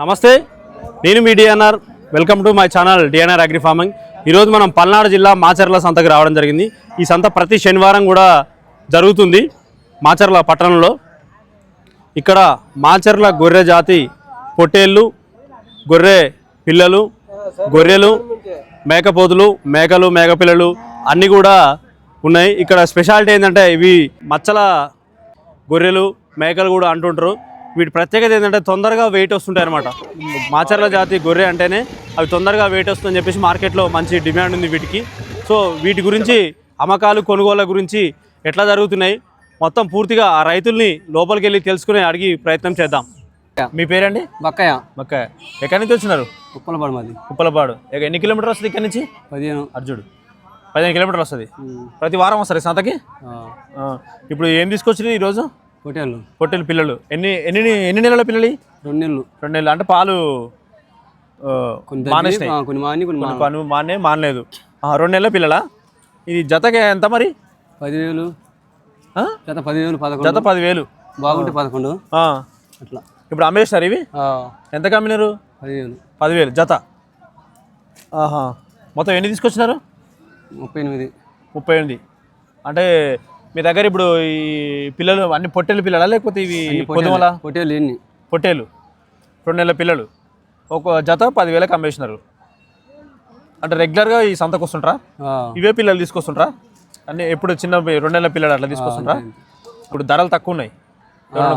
నమస్తే నేను మీ DNR welcome to my channel DNR agri farming ఈరోజు మనం పల్నాడు జిల్లా మాచర్ల సంతకు రావడం జరిగింది. ఈ సంత ప్రతి శనివారం కూడా జరుగుతుంది మాచర్ల పట్టణంలో. ఇక్కడ మాచర్ల గొర్రె జాతి పొట్టేళ్ళు గొర్రె పిల్లలు గొర్రెలు మేకపోతులు మేకలు మేకపిల్లలు అన్నీ కూడా ఉన్నాయి. ఇక్కడ స్పెషాలిటీ ఏంటంటే ఇవి మచ్చల గొర్రెలు మేకలు కూడా అంటుంటారు. వీటి ప్రత్యేకత ఏంటంటే తొందరగా వెయిట్ వస్తుంటాయి అనమాట మాచర్ల జాతి గొర్రె అంటేనే అవి తొందరగా వెయిట్ వస్తుందని చెప్పేసి మార్కెట్లో మంచి డిమాండ్ ఉంది వీటికి. సో వీటి గురించి అమ్మకాలు కొనుగోళ్ళ గురించి ఎట్లా జరుగుతున్నాయి? మొత్తం పూర్తిగా ఆ రైతుల్ని లోపలికి వెళ్ళి తెలుసుకుని అడిగి ప్రయత్నం చేద్దాం. మీ పేరండి? బక్కయ్య. మక్క ఎక్కడి నుంచి వచ్చినారు? ఉప్పలపాడు మాది. ఉప్పలపాడు. ఎన్ని కిలోమీటర్ వస్తుంది ఇక్కడి నుంచి? పదిహేను. అర్జుడు పదిహేను కిలోమీటర్లు వస్తుంది. ప్రతి వారం వస్తారు సంతకి? ఇప్పుడు ఏం తీసుకొచ్చింది ఈరోజు? హోటల్ పొట్టెలు పిల్లలు. ఎన్ని ఎన్ని ఎన్ని నెలల పిల్లలు? రెండు నెలలు. రెండు నెలలు. అంటే పాలు ఆ, కొన్ని కొన్ని మాని కొన్ని కొన్ని మాన పను మానే మానలేదు. రెండు నెలల పిల్లలా? ఇది జతకి ఎంత మరి? పదివేలు? జత పదివేలు పదకొండు. జత పదివేలు. బాగుంటే పదకొండు. అట్లా. ఇప్పుడు అమ్మేస్తారు ఇవి? ఎంత కమ్మినారు? పదివేలు. పదివేలు జత. ఆహా. మొత్తం ఎన్ని తీసుకొచ్చినారు? ముప్పై ఎనిమిది. ముప్పై ఎనిమిది. అంటే మీ దగ్గర ఇప్పుడు ఈ పిల్లలు అన్ని పొట్టేలు పిల్లలా? లేకపోతే ఇవి పొద్దుమల హోటల్ ఎన్ని పొట్టేలు రెండు నెలల పిల్లలు. ఒక జత పదివేలకు అమ్మేసినారు. అంటే రెగ్యులర్గా ఈ సంతకు వస్తుంటారా? ఇవే పిల్లలు తీసుకొస్తుంటారా? అన్ని ఎప్పుడు చిన్న రెండు నెలల పిల్లలు అట్లా తీసుకొస్తుంటారా? ఇప్పుడు ధరలు తక్కువ ఉన్నాయి.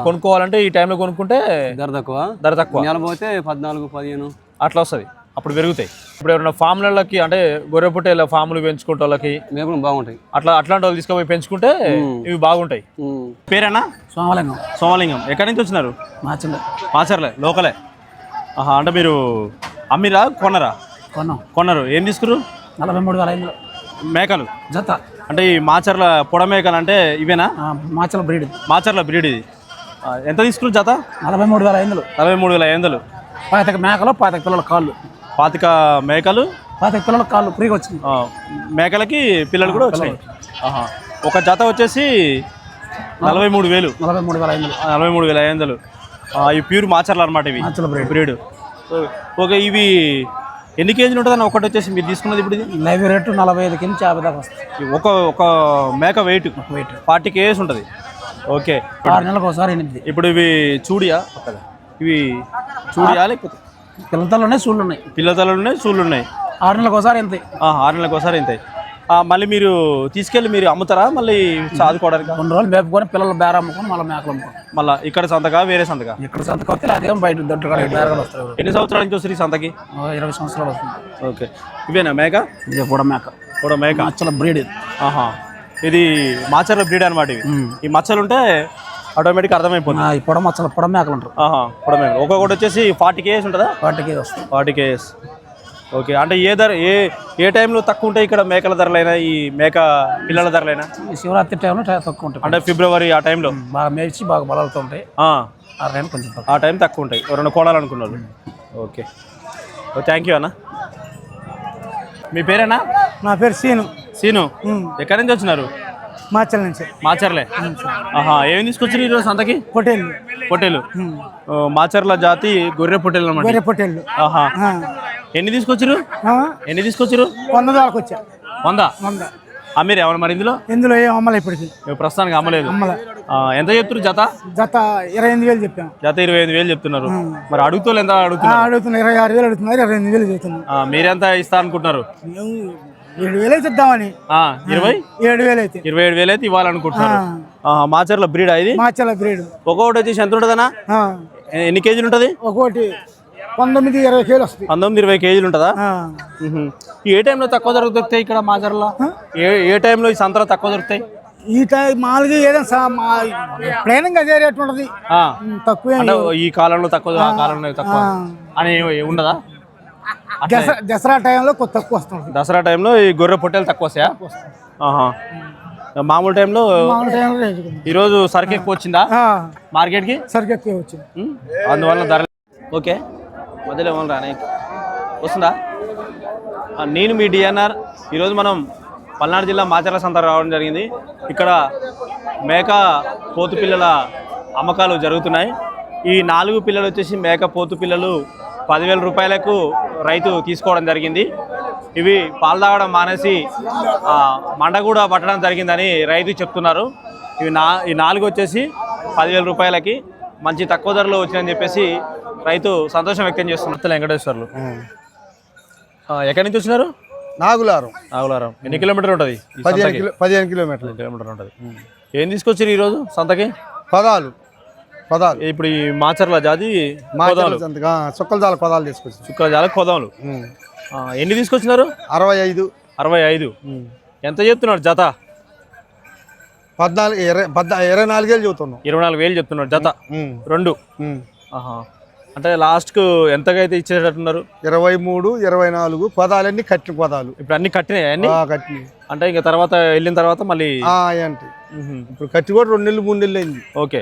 కొనుక్కోవాలంటే ఈ టైంలో కొనుక్కుంటే ధర తక్కువ. ధర తక్కువ. పోతే పద్నాలుగు పదిహేను. అట్లా వస్తుంది. అప్పుడు పెరుగుతాయి. ఇప్పుడు ఎవరైనా ఫామ్లకి అంటే గొర్రె పొట్టేల ఫాములు పెంచుకుంటే వాళ్ళకి మేకలు బాగుంటాయి. అట్లా అట్లాంటి వాళ్ళు తీసుకుపోయి పెంచుకుంటే ఇవి బాగుంటాయి. పేరేనా? సోమలింగం. సోమలింగం. ఎక్కడి నుంచి వచ్చినారు? మార్చండి మాచర్లే లోకలే. ఆహా అంటే మీరు అమ్మిరా కొనరా? కొన్నాం. కొన్నారు. ఏం తీసుకురు నలభై మూడు వేల ఐదు మేకలు? జత. అంటే ఈ మాచర్ల పొడ మేకలు అంటే ఇవేనా? మాచల బ్రీడ్ మాచర్ల బ్రీడ్ ఇది. ఎంత తీసుకురు జత? నలభై మూడు వేల ఐదులు నలభై మూడు వేల ఐదు వందలు. పాతిక మేకలు పాతిక పిల్లల కాళ్ళు. పాతిక మేకలు? పాతిక పిల్లల కాళ్ళు ఫ్రీగా వచ్చింది. మేకలకి పిల్లలు కూడా వచ్చాయి. ఒక జత వచ్చేసి నలభై మూడు వేలు. నలభై మూడు వేల ఐదులు ఆ, నలభై మూడు వేల ఐదు వందలు. ఇవి ప్యూర్ మాచర్లు అనమాట ఇవి. బ్రీడ్. ఓకే ఇవి ఎన్ని కేజీలు ఉంటుందని ఒకటి వచ్చేసి మీరు తీసుకున్నది ఇప్పుడు ఇది? లైవ్ రేటు నలభై ఐదు నుంచి యాభై దాకా వస్తుంది. ఒక ఒక మేక వెయిట్ వెయిట్ ఫార్టీ కేజీస్ ఉంటుంది. ఓకే. ఆరు నెలలకు ఒకసారి ఎనిమిది. ఇప్పుడు ఇవి చూడియా. ఇవి చూడియా లేకపోతే పిల్లతల్లోనే సూళ్ళు ఉన్నాయి పిల్లతలు ఉన్నాయి సూళ్ళు ఉన్నాయి ఆరు నెలలకు ఒకసారి ఎంత ఆరు నెలలకు ఒకసారి ఆ, మళ్ళీ మీరు తీసుకెళ్ళి మీరు అమ్ముతారా? మళ్ళీ చదువుకోవడానికి కొన్ని రోజులు మేపుకొని పిల్లలు బేర అమ్ముకొని మళ్ళీ మేకలు అమ్ముకొని. మళ్ళీ ఇక్కడ సంతకా వేరే సంతకా? ఇక్కడ సంతకు వస్తే అదే బయట దొడ్డు ఎన్ని సంవత్సరాల నుంచి వస్తారు ఈ సంతకి? ఇరవై సంవత్సరాలు వస్తుంది. ఓకే. ఇవేనా మేక? ఇది కూడా మేక. కూడా మేక? మచ్చల బ్రీడ్ ఇది. ఆహా. ఇది మాచర్ల బ్రీడ్ అనమాట ఇవి. ఈ మచ్చలు ఉంటే ఆటోమేటిక్ అర్థమైపోతుంది. ఆ, ఈ పొడ మచ్చల పొడ మేకలు అంటారు ఆహా కూడా మేక ఒక్కొక్కటి వచ్చేసి ఫార్టీ కేజెస్ ఉంటుందా? వాటికి వస్తుంది. ఫార్టీ కేజెస్ ఓకే అంటే ఏ ధర ఏ ఏ టైంలో తక్కువ ఉంటాయి ఇక్కడ మేకల ధరలైనా ఈ మేక పిల్లల ధరలైనా? ఈ శివరాత్రి టైంలో టై- తక్కువ ఉంటాయి. అంటే ఫిబ్రవరి ఆ టైంలో? బాగా మేచి బాగా బలాలతో ఉంటాయి. ఆ, ఆ టైం కొంచెం తక్కువ. ఆ టైం తక్కువ ఉంటాయి. ఎవరైనా కొనాలనుకున్నారు ఓకే. థ్యాంక్ యూ అన్న. మీ పేరేనా? నా పేరు సీను. సీను? ఎక్కడి నుంచి వచ్చినారు? మాచల్ నుంచి మాచర్లే? ఆహా ఏం తీసుకొచ్చారు ఈరోజు సంతకి? పొటేళ్ళు పొట్టేలు ఓ, మాచర్ల జాతి గొర్రె పొట్టేలు అనమాట వేరే పొటేళ్ళు ఆహా. ఎన్ని తీసుకొచ్చారు? ఎన్ని తీసుకొచ్చారు? వంద దాకా వచ్చా. వంద? వంద. మీరు ఏమన్నా మరి ఇందులో? ఇందులో ఏం అమ్మలే ఇప్పటికి. ప్రస్తుతానికి అమ్మలేదు. ఎంత చెప్తున్నారు జత? జత ఇరవై ఎనిమిది వేలు చెప్పాం. జత ఇరవై ఐదు వేలు చెప్తున్నారు. మరి అడుగుతోళ్ళు ఎంత అడుగుతున్నారు. అడుగుతున్నా ఇరవై ఆరు వేలు అడుగుతున్నారు ఇరవై ఎనిమిది వేలు చెబుతున్నాం ఆ, మీరెంత ఇస్తా అనుకుంటున్నారు ఏడు వేలు అయితే ఇద్దామని ఇరవై? ఏడు వేలు అయితే. ఇరవై ఏడు వేలు అయితే ఇవ్వాలనుకుంటున్నారు. ఆ, మాచర్ల బ్రీడ్ ఇది? మాచల బ్రీడ్ ఒక్కొక్కటి వచ్చేసి ఎంత ఎ- ఎన్ని కేజీలు ఉంటుంది? ఒకటి పంతొమ్మిది ఇరవై కేలు వస్తాయి. పంతొమ్మిది ఇరవై కేజీలు ఉంటుందా. ఏ టైంలో తక్కువ దొరుకుతాయి ఇక్కడ మాచర్ల ఏ ఏ టైంలో ఈ సంతలో తక్కువ దొరుకుతాయి ఈ టై మామూలుగా ఏదైనా ప్లేనింగ్ అదే రేట్ ఉంటుంది. ఆ, తక్కువే ఈ కాలంలో తక్కువ కాలంలో తక్కువ అని ఉండదా? దసరా దసరా టైంలో కొత్త తక్కువ వస్తుంది. దసరా టైంలో ఈ గొర్రె పొట్టేలు తక్కువ వస్తాయా. మామూలు టైంలో. ఈరోజు సరుకు ఎక్కువ వచ్చిందా? ఆ, మార్కెట్కి? సరుకు ఎక్కువ వచ్చింది. అందువల్ల ధర ఓకే. మధ్యలో ఏమన్నా రానే వస్తుందా? నేను మీ డిఎన్ఆర్. ఈరోజు మనం పల్నాడు జిల్లా మాచర్ల సంత రావడం జరిగింది. ఇక్కడ మేక పోతు పిల్లల అమ్మకాలు జరుగుతున్నాయి. ఈ నాలుగు పిల్లలు వచ్చేసి మేక పోతు పిల్లలు పదివేల రూపాయలకు రైతు తీసుకోవడం జరిగింది. ఇవి పాలు తాగడం మానేసి మండ కూడా పట్టడం జరిగిందని రైతు చెప్తున్నారు. ఇవి నా ఈ నాలుగు వచ్చేసి పదివేల రూపాయలకి మంచి తక్కువ ధరలో వచ్చిందని చెప్పేసి రైతు సంతోషం వ్యక్తం చేస్తున్నారు. వెంకటేశ్వర్లు. ఆ, ఎక్కడి నుంచి వచ్చినారు? నాగులారం. నాగులారం. ఎన్ని కిలోమీటర్ ఉంటుంది పదిహేను సంతకి? కిలో పదిహేను కిలోమీటర్లు. పదిహేను కిలోమీటర్ ఉంటుంది. ఏం తీసుకొచ్చారు ఈరోజు సంతకి? పదాలు. పదాలు. ఇప్పుడు ఈ మాచర్ల జాతి కోదాలు సంతగా చుక్కల జాల పదాలు తీసుకొచ్చి చుక్కల జాల కోదాములు. ఆ, ఎన్ని తీసుకొచ్చినారు? అరవై ఐదు. అరవై ఐదు. ఎంత చెప్తున్నాడు జత? పద్నాలుగు ఇరవై ఇరవై నాలుగేళ్ళు చెబుతున్నాం. ఇరవై నాలుగు వేలు చెప్తున్నాడు జత. రెండు. అంటే లాస్ట్కు ఎంతగా అయితే ఇచ్చేటట్టున్నారు? ఇరవై మూడు ఇరవై నాలుగు పదాలన్నీ కట్టిన పదాలు ఇప్పుడు అన్ని కట్టినాయి అన్ని? ఆ, కట్టిన అంటే ఇంకా తర్వాత వెళ్ళిన తర్వాత మళ్ళీ. ఇప్పుడు కట్టి కూడా రెండు నెలలు మూడు నెలలు అయింది. ఓకే.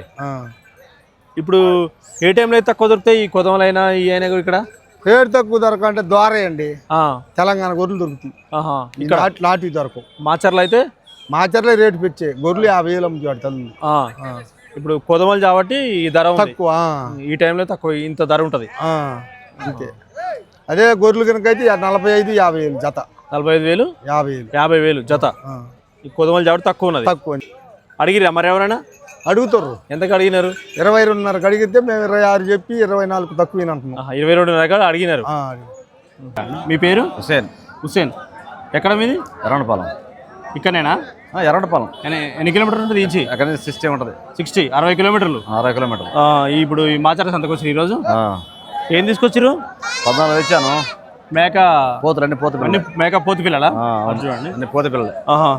ఇప్పుడు ఏ టైంలో అయితే తక్కువ దొరుకుతాయి? ఈ కొదమలైనా ఈ అయినా కూడా ఇక్కడ? రేటు తక్కువ దొరక అంటే ద్వారే అండి. ఆ, తెలంగాణ గొర్రెలు దొరుకుతాయి. ఇక్కడ? నాటివి దొరకవు మాచర్ల అయితే? మాచర్లే రేటు పెంచే. గొర్రెలు యాభై వేలు అమ్ముతాడు ఇప్పుడు కొదమలు కాబట్టి ఈ ధర తక్కువ. ఈ టైంలో తక్కువ ఇంత ధర ఉంటుంది. ఆ, అంతే. అదే గొర్రెలు కనుక అయితే నలభై ఐదు యాభై వేలు జత. నలభై ఐదు వేలు? యాభై వేలు. యాభై వేలు జత. ఈ కొదమలు కాబట్టి తక్కువ ఉన్నది. తక్కువ అడిగిరా మరి ఎవరైనా? అడుగుతారు ఎంతకు అడిగినారు ఇరవై రెండున్నరకు అడిగితే మేము ఇరవై ఆరు చెప్పి ఇరవై నాలుగు తక్కువ అంటున్నాం. ఆహా, ఇరవై రెండు రకాలు అడిగినారు. ఆ, మీ పేరు? హుసేన్ హుస్సేన్. ఎక్కడ మీది? ఎర్రగొండపాలెం ఇక్కడనేనా? ఆ, ఎర్రగొండపాలెం ఎన్ని ఎన్ని కిలోమీటర్లు ఉంటుంది ఇంచి అక్కడ నుంచి సిస్టమ్ ఉంటుంది. సిక్స్టీ అరవై కిలోమీటర్లు? అరవై కిలోమీటర్లు. ఆ, ఇప్పుడు ఈ మాచర సంతకు వచ్చి ఈరోజు? ఆ. ఏం తీసుకొచ్చిరు పద్నాలుగు ఇచ్చాను మేక పోతులు అన్ని పోతు అన్ని పిల్లలు మేక పోతు పిల్లలా? ఆ, అవును. చూడండి. అన్ని పోతు పిల్లలు. ఆహా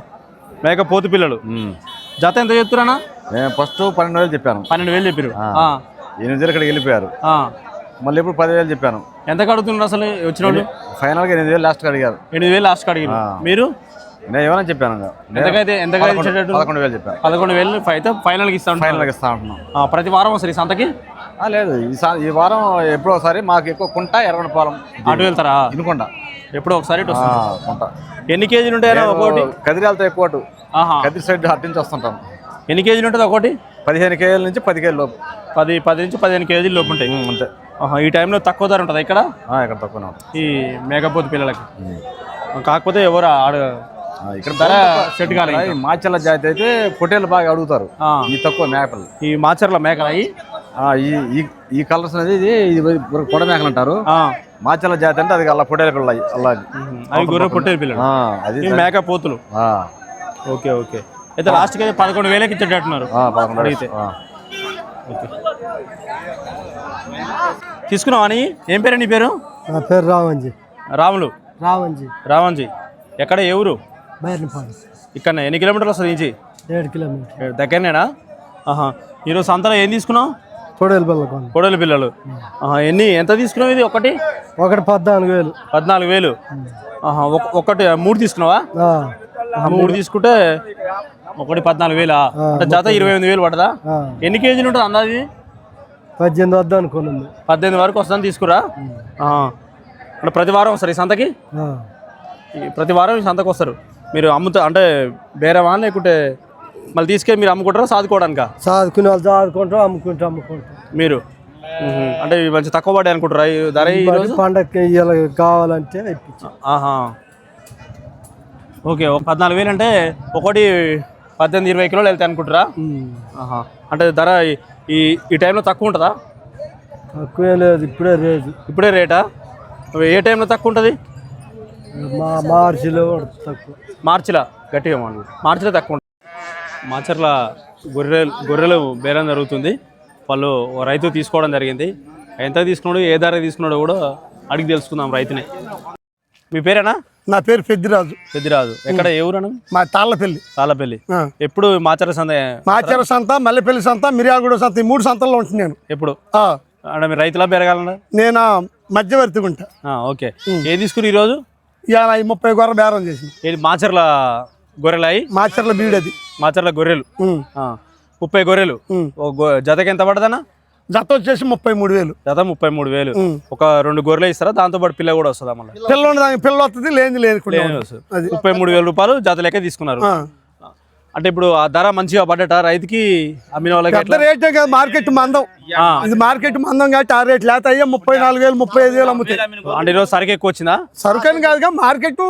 మేక పోతు పిల్లలు. జత ఎంత చెప్తున్నా నేను ఫస్ట్ పన్నెండు వేలు చెప్పాను. పన్నెండు వేలు చెప్పారు ఎనిమిది వేలు ఇక్కడికి వెళ్ళిపోయారు. మళ్ళీ ఇప్పుడు పదివేలు చెప్పాను. ఎంత కడుగుతున్నారు అసలు వచ్చిన వాళ్ళు? ఫైనల్గా ఎనిమిది వేలు లాస్ట్కి అడిగారు. ఎనిమిది వేలు లాస్ట్ అడిగారు. మీరు? నేను ఏమైనా చెప్పాను ఎంతకైతే ఎంతకైతే పదకొండు- వేలు చెప్పాను. పదకొండు వేలు అయితే ఫైనల్కి ఇస్తాను ఫైనల్గా ఇస్తా ఉంటున్నాం. ప్రతి వారం వస్తారు ఈ సంతకి? లేదు. ఈ వారం ఎప్పుడో ఒకసారి మాకు ఎక్కువ కుంట ఎర్రగొండపాలెం అటు వెళ్తారా? ఇనుకుంట ఎప్పుడో ఒకసారి ఇటు కుంట. ఎన్ని కేజీలు ఉంటాయో ఒక్కోటి? కదిరియాలతో ఎక్కువ అటు. ఆహా. కదిరి సైడ్ అటు నుంచి వస్తుంటాం. ఎన్ని కేజీలు ఉంటుంది ఒకటి పదిహేను కేజీల నుంచి పది కేజీల లోపు. పది పది నుంచి పదిహేను కేజీలు లోపు ఉంటాయి. ఆహా, ఈ టైంలో తక్కువ ధర ఉంటుంది ఇక్కడ? ఇక్కడ తక్కువనే ఉంటుంది. ఈ మేకపోతు పిల్లలకి. కాకపోతే ఎవరు ఆడ ఇక్కడ ధర తక్కువ. సెట్ కాలే మాచల్ల జాతి అయితే పొట్టేలు బాగా అడుగుతారు. ఈ తక్కువ మేకలు. ఈ మాచర్ల మేకలు అయ్యి ఈ ఈ- కలర్స్ అనేది ఇది పొడ మేకలు అంటారు. ఆ, మాచల్ల జాతి అంటే అది అలా పొట్టేలు పిల్ల అలా. అవి గొర్రె పొట్టేలు పిల్లలు. అది మేక పోతులు. Okay okay. అయితే లాస్ట్కి అయితే పదకొండు వేలకి ఇచ్చేటట్టున్నారు. అడిగితే. ఓకే. తీసుకున్నావా అని ఏం పేరు నీ పేరు? నా పేరు రావంజీ. రాములు. రావంజీ. రావంజీ. ఎక్కడ ఏ ఊరు? ఇక్కడ ఎన్ని కిలోమీటర్లు వస్తుంది నుంచి? ఏడు కిలోమీటర్ దగ్గరనేనా? ఆహా. ఈరోజు సంతలో ఏం తీసుకున్నావు? పొడేలు బెల్లకొండ కోడలి పిల్లలు. ఆహా ఎన్ని ఎంత తీసుకున్నావు ఇది ఒకటి? ఒకటి పద్నాలుగు వేలు. పద్నాలుగు వేలు. ఒకటి మూడు తీసుకున్నావా? మూడు తీసుకుంటే ఒకటి పద్నాలుగు వేలా? అంటే జత ఇరవై ఎనిమిది వేలు పడదా? ఎన్ని కేజీలు ఉంటుంది అందాది పద్దెనిమిది వద్ద అనుకున్నాను. పద్దెనిమిది వరకు వస్తుందని తీసుకురా. అంటే ప్రతి వారం వస్తారు ఈ సంతకి? ప్రతి వారం ఈ సంతకు వస్తారు. మీరు అమ్ముతా అంటే బేరమా లేకుంటే మళ్ళీ తీసుకెళ్ళి మీరు అమ్ముకుంటారా సాదుకోవడానికా? చదువుకునే వాళ్ళు చదువుకుంటాం అమ్ముకుంటాం అమ్ముకుంటాం మీరు. అంటే ఇవి మంచి తక్కువ పడ్డాయి అనుకుంటారా ఈ ధర ఈ రోజు? పండగకి ఇలా కావాలంటే ఆహా. ఓకే ఒక పద్నాలుగు వేలు అంటే ఒకటి పద్దెనిమిది ఇరవై కిలోలు వెళ్తాయి అనుకుంటారా? ఆహా. అంటే ధర ఈ- ఈ టైంలో తక్కువ ఉంటుందా? తక్కువే లేదు ఇప్పుడే రేటు. ఇప్పుడే రేటా? ఏ టైంలో తక్కువ ఉంటుంది? మార్చిలో తక్కువ. మార్చిలో? గట్టిగా మాట్లాడు. మార్చిలో తక్కువ ఉంటుంది. మార్చర్ల గొర్రెలు గొర్రెలు బేరం జరుగుతుంది. వాళ్ళు రైతు తీసుకోవడం జరిగింది. ఎంత తీసుకున్నాడు ఏ ధర తీసుకున్నాడో కూడా అడిగి తెలుసుకుందాం రైతుని. మీ పేరేనా? నా పేరు పెద్దిరాజు. పెద్దిరాజు. ఎక్కడ ఏ ఊరను మా తాళ్ళపల్లి. తాళ్ళపల్లి. ఎప్పుడు మాచర్ల సంద మాచర సంత మల్లెపల్లి సంత మిర్యాలగూడ సంత ఈ మూడు సంతల్లో ఉంటుంది నేను. ఎప్పుడు? మీరు రైతులా పెరగాలన్నా నేను మధ్యవర్తిగా ఉంటా ఓకే. ఏ తీసుకుని ఈరోజు? ఇవాళ ఈ ముప్పై గొర్రె బేరం చేసింది. ఏది మాచర్ల గొర్రెలు అయి మాచర్ల బీడది. మాచర్ల గొర్రెలు. ముప్పై గొర్రెలు. జతకి ఎంత పడదన్నా? జత వచ్చేసి ముప్పై మూడు వేలు. జత ముప్పై మూడు వేలు. ఒక రెండు గొర్రెలు ఇస్తారా? దాంతో పాటు పిల్ల కూడా వస్తుందా మళ్ళీ? పిల్ల ఉండదు పిల్ల వస్తుంది. లేని లేని ముప్పై మూడు వేల రూపాయలు జత లెక్క తీసుకున్నారు. అంటే ఇప్పుడు ఆ ధర మంచిగా పడ్డట రైతుకి అమ్మిన వాళ్ళకి? రేటే కదా మార్కెట్ మందం. ఇది మార్కెట్ మందం కాబట్టి ఆ రేట్ లేత అయ్యే ముప్పై నాలుగు వేలు ముప్పై ఐదు వేలు అమ్ముతాయి. అంటే ఈరోజు సరికి ఎక్కువ వచ్చిందా? సరుకని కాదుగా మార్కెట్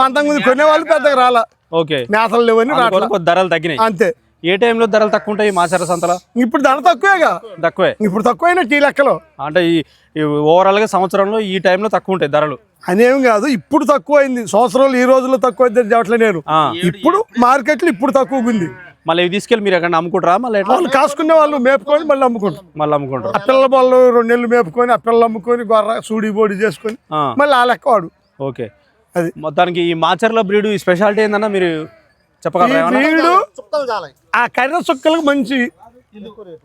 మందంగా ఉంది. కొనే వాళ్ళు పెద్దగా రాలా. ఓకే. మేతలు లేవని ధరలు తగ్గినాయి. అంతే. ఏ టైంలో ధరలు తక్కువ ఉంటాయి మాచార సంతలో? ఇప్పుడు ధర తక్కువేగా. తక్కువే. ఇప్పుడు తక్కువైనా టీ లెక్కలో. అంటే ఈ ఈ ఓవరాల్గా సంవత్సరంలో ఈ టైంలో తక్కువ ఉంటాయి ధరలు. అనేం కాదు ఇప్పుడు తక్కువ అయింది సంవత్సరాలు ఈ రోజుల్లో తక్కువ అయింది చెప్పట్లే నేను ఇప్పుడు మార్కెట్లో ఇప్పుడు తక్కువగా ఉంది. మళ్ళీ ఇవి తీసుకెళ్ళి మీరు ఎక్కడ అమ్ముకుంటారా? మళ్ళీ ఎట్లా? వాళ్ళు కాసుకునే వాళ్ళు మేపుకొని మళ్ళీ అమ్ముకుంటారు. మళ్ళీ అమ్ముకుంటారు. ఆ పిల్లల వాళ్ళు రెండు నెలలు మేపుకొని ఆ పిల్లలు అమ్ముకొని గొర్ర సూడి బోడి చేసుకొని మళ్ళీ ఆ లెక్క వాడు. ఓకే. అది. మొత్తానికి ఈ మాచర్ల బ్రీడ్ స్పెషాలిటీ ఏందన్నా మీరు చెప్పగలరా ఆ కర్ర సొక్కలకు మంచి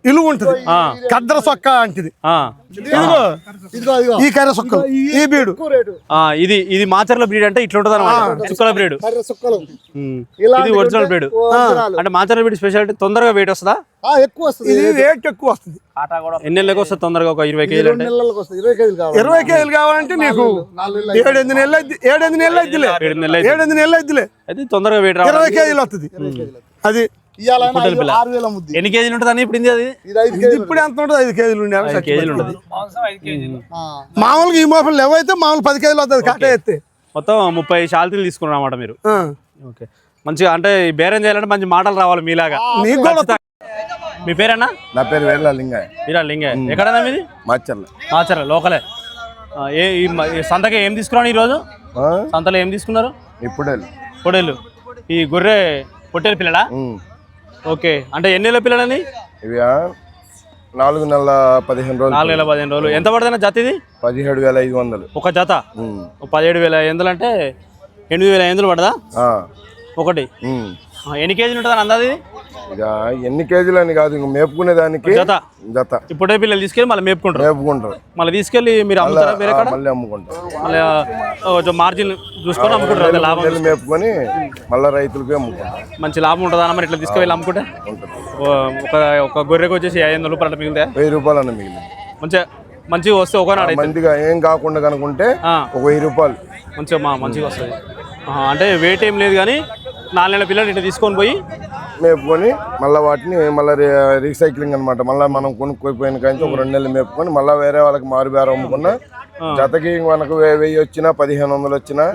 ఇలువ ఉంటది. ఆ, కద్దర సొక్క అంటిది. ఆ, ఇదిగో. ఈ కర్ర సొక్కలు. ఈ బీడు. ఆ, ఇది ఇది మాచర్ల బ్రీడ్ అంటే ఇట్లా ఉంటుంది అనమాట చుక్కల బ్రీడ్. ఇది ఒరిజినల్ బ్రీడ్. అంటే మాచర్ల బ్రీడ్ స్పెషాలిటీ తొందరగా వెయిట్ వస్తుందా? ఎక్కువ వస్తుంది. ఇది రేట్ ఎక్కువ వస్తుంది. ఎన్ని నెలలకు వస్తుంది? తొందరగా ఒక ఇరవై కేజీలు ఇరవై కేజీలు కావాలంటే నీకు ఏడెనిమిది నెలలు ఏడెనిమిది నెలలు అయితే ఏడెనిమిది నెలలు అద్దిలే అయితే తొందరగా వెయిట్ ఇరవై కేజీలు వస్తుంది అది ఆరు వేలు ఎన్ని కేజీలు ఉంటుంది ఇప్పుడు ఇది అది? ఇది ఇప్పుడు ఎంత ఉంటుంది ఐదు కేజీలు ఉండే కేజీలు ఉంటుంది. మాంసం ఐదు కేజీలు. ఆ. మామూలుగా ఈ మోపలు ఎవైతే మామూలు పది కేజీలు వస్తుంది కాట ఎత్తే. మొత్తం ముప్పై షాల్తీలు తీసుకున్నాం అన్నమాట మీరు. ఆ. ఓకే. మంచిగా అంటే ఈ బేరం చేయాలంటే మంచి మాటలు రావాలి మీలాగా. మీ పేరేనా నా పేరు వేర్ల లింగయ్య మీరా లింగే ఎక్కడన్నా మీది? మాచర్ల. ఆచర లోకలే. ఏ ఈ ఈ సంతకి ఏం తీసుకున్నాను ఈరోజు? సంతలో ఏం తీసుకున్నారు? ఇప్పుడే పొడేలు. ఈ గొర్రె పొట్టేలు పిల్లడా? ఓకే. అంటే ఎన్ని నెలల పిల్లలని ఇవి నాలుగు నెలల పదిహేను రోజులు నాలుగు వేల పదిహేను రోజులు. ఎంత పడుతుంది జత ఇది? పదిహేడు వేల ఐదు వందలు. ఒక జత? పదిహేడు వేల ఎందులు అంటే ఎనిమిది వేల ఎందులు పడదా? ఆ, ఒకటి. ఎన్ని కేజీలు ఉంటుంది అందాది? ఇక ఎన్ని కేజీలు అని కాదు ఇంక మేపుకునే దానికి జత. జత. పొట్టే పిల్లలు తీసుకెళ్ళి మళ్ళీ మేపుకుంటారు. మేపుకుంటారు. మళ్ళీ తీసుకెళ్ళి మీరు అమ్ముతారా వేరే కాడ? మళ్ళీ అమ్ముకుంటారు. మళ్ళీ కొంచెం మార్జిన్ చూసుకొని అమ్ముకుంటారు అదే లాభం మేపుకొని మళ్ళీ రైతులకి అమ్ముకుంటారు. మంచి లాభం ఉంటుందా అన్న మరి ఇట్లా తీసుకెళ్ళి అమ్ముకుంటే? ఉంటుంది ఓ- ఒక ఒక గొర్రెకి వచ్చేసి ఐదు వందల రూపాయలు మిగిలితే వెయ్యి రూపాయలు అన్న మిగిలింది. మంచిగా మంచిగా వస్తే ఒకనాడు అయితే మందిగా ఏం కాకుండా కనుకుంటే ఆ, ఒక వెయ్యి రూపాయలు. మంచిగా మా మంచిగా వస్తుంది. ఆహా, అంటే వెయిట్ ఏం లేదు కానీ నాలుగు నెలల పిల్లలు ఇట్లా తీసుకొని పోయి మేపుకొని మళ్ళీ వాటిని మళ్ళీ రీసైక్లింగ్ అనమాట మళ్ళీ మనం కొనుక్కోపోయిన కానీ ఒక రెండు నెలలు మేపుకొని మళ్ళీ వేరే వాళ్ళకి మారు బేరం అమ్ముకున్నా జతకి మనకు వెయ్యి వచ్చినా పదిహేను వందలు వచ్చినా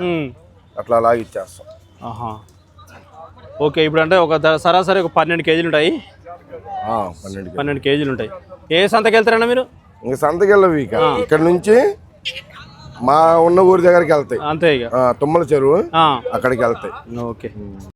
అట్లా అలాగే ఇచ్చేస్తాం. ఓకే ఇప్పుడు అంటే ఒక సరాసరి ఒక పన్నెండు కేజీలు ఉంటాయి. పన్నెండు కేజీలు. పన్నెండు కేజీలు ఉంటాయి. ఏ సంతకి వెళ్తారన్నా మీరు? ఇంక సంతకెళ్ళవి ఇక. ఇక్కడ నుంచి మా ఉన్న ఊరి దగ్గరికి వెళ్తాయి. అంతే ఇక. తుమ్మల చెరువు అక్కడికి వెళ్తాయి. ఓకే.